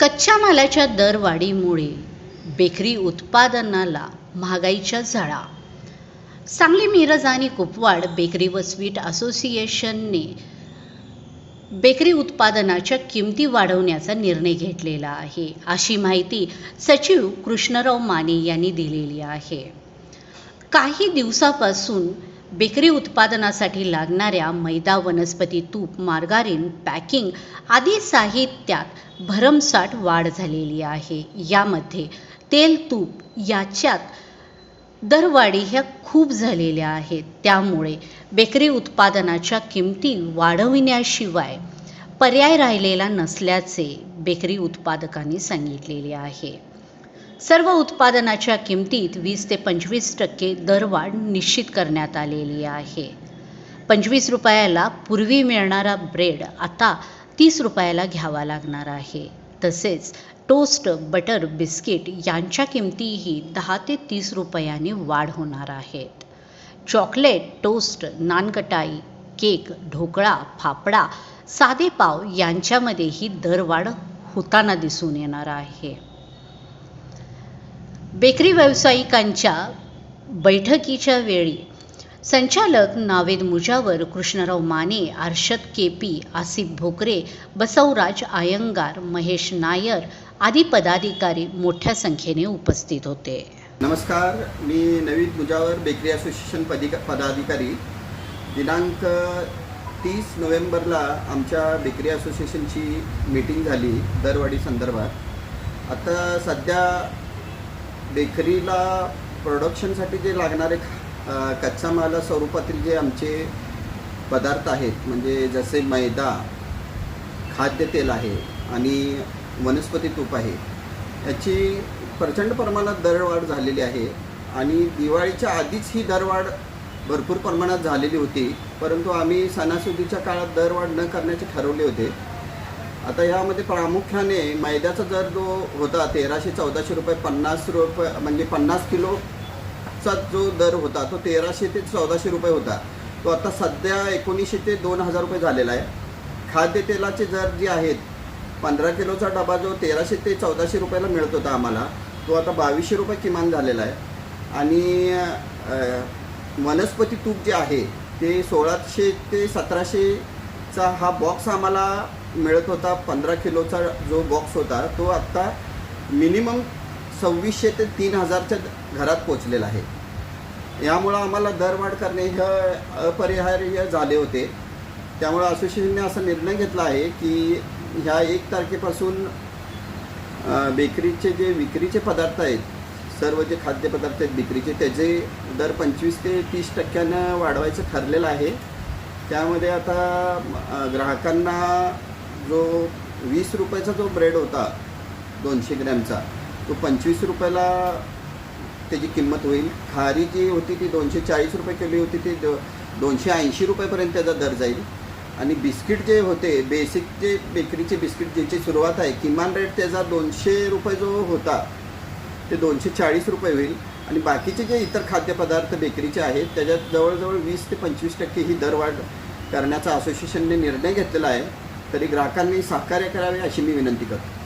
कच्च्या मालाच्या दरवाढीमुळे बेकरी उत्पादनाला महागाईच्या झळा. सांगली मिरज आणि कुपवाड बेकरी व स्वीट असोसिएशनने बेकरी उत्पादनाच्या किमती वाढवण्याचा निर्णय घेतलेला आहे अशी माहिती सचिव कृष्णराव माने यांनी दिलेली आहे. काही दिवसापासून बेकरी उत्पादनासाठी लागणाऱ्या मैदा वनस्पती तूप मार्गारीन पॅकिंग आदी साहित्यात भरमसाठ वाढ झालेली आहे. यामध्ये तेल तूप याच्यात दरवाढी ह्या खूप झालेल्या आहेत. त्यामुळे बेकरी उत्पादनाच्या किमती वाढविण्याशिवाय पर्याय राहिलेला नसल्याचे बेकरी उत्पादकांनी सांगितलेले आहे. सर्व उत्पादनाच्या किमतीत वीस ते पंचवीस टक्के दरवाढ निश्चित करण्यात आलेली आहे. पंचवीस रुपयाला पूर्वी मिळणारा ब्रेड आता तीस रुपयाला घ्यावा लागणार आहे. तसेच टोस्ट बटर बिस्किट यांच्या किमतीही दहा ते तीस रुपयांनी वाढ होणार आहेत. Chocolate toast nankhatai cake dhokla fafda साधे पाव यांच्यामध्येही दरवाढ होताना दिसून येणार आहे. बेकरी व्यावसायिकांच्या बैठकीच्या वेळी संचालक नावेद मुजावर कृष्णराव माने अर्षद केपी आसिफ भोकरे बसवराज आयंगार महेश नायर आदी पदाधिकारी मोठ्या संख्येने उपस्थित होते. नमस्कार मी नवीन मुजावर बेकरी असोसिएशन पदिक पदाधिकारी. दिनांक तीस नोव्हेंबरला आमच्या बेकरी असोसिएशनची मीटिंग झाली दरवाढी संदर्भात. आता सध्या बेकरीला प्रोडक्शनसाठी जे लागणारे कच्चा माला स्वरूपातील जे आमचे पदार्थ आहेत म्हणजे जसे मैदा खाद्यतेल आहे आणि वनस्पती तूप आहे याची प्रचंड प्रमाणात दरवाढ झालेली आहे आणि दिवाळीच्या आधीच ही दरवाढ भरपूर प्रमाणात झालेली होती परंतु आम्ही सणासुदीच्या काळात दरवाढ न करण्याचे ठरवले होते. आता यामध्ये प्रामुख्याने मैद्याचा दर जो होता तेराशे चौदाशे रुपये पन्नास रुपये म्हणजे पन्नास किलोचा जो दर होता तो तेराशे ते चौदाशे रुपये होता. तो आता सध्या एकोणीसशे ते दोन हजार रुपये झालेला आहे. खाद्यतेलाचे दर जे आहेत पंधरा किलोचा डबा जो तेराशे ते चौदाशे रुपयाला मिळत होता आम्हाला तो आता बावीसशे रुपये किमान झालेला आहे. आणि वनस्पती तूप जे आहे ते सोळाशे ते सतराशेचा हा बॉक्स आम्हाला मिळत होता. पंधरा किलोचा जो बॉक्स होता तो आत्ता मिनिमम सव्वीसशे ते तीन हजारच्या घरात पोचलेला आहे. यामुळं आम्हाला दरवाढ करणे हे अपरिहार्य झाले होते. त्यामुळं असोसिएशनने असा निर्णय घेतला आहे की ह्या एक तारखेपासून बेकरीचे जे विक्रीचे पदार्थ आहेत सर्व जे खाद्यपदार्थ आहेत विक्रीचे त्याचे दर पंचवीस ते तीस टक्क्यानं वाढवायचं ठरलेलं आहे. त्यामध्ये आता ग्राहकांना जो वीस रुपयाचा जो ब्रेड होता दोनशे ग्रॅमचा तो पंचवीस रुपयाला त्याची किंमत होईल. खारी जी होती ती दोनशे चाळीस रुपये केली होती ती दो दोनशे ऐंशी रुपयेपर्यंत त्याचा दर जाईल. आणि बिस्किट जे होते बेसिक जे बेकरीचे बिस्किट ज्याची सुरुवात आहे किमान रेट त्याचा दोनशे रुपये जो होता ते दोनशे चाळीस रुपये होईल. आणि बाकीचे जे इतर खाद्यपदार्थ बेकरीचे आहेत त्याच्यात जवळजवळ वीस ते पंचवीस टक्के ही दरवाढ करण्याचा असोसिएशनने निर्णय घेतलेला आहे. तरी ग्राहकांनी सहकार्य करावे अशी मी विनंती करतो.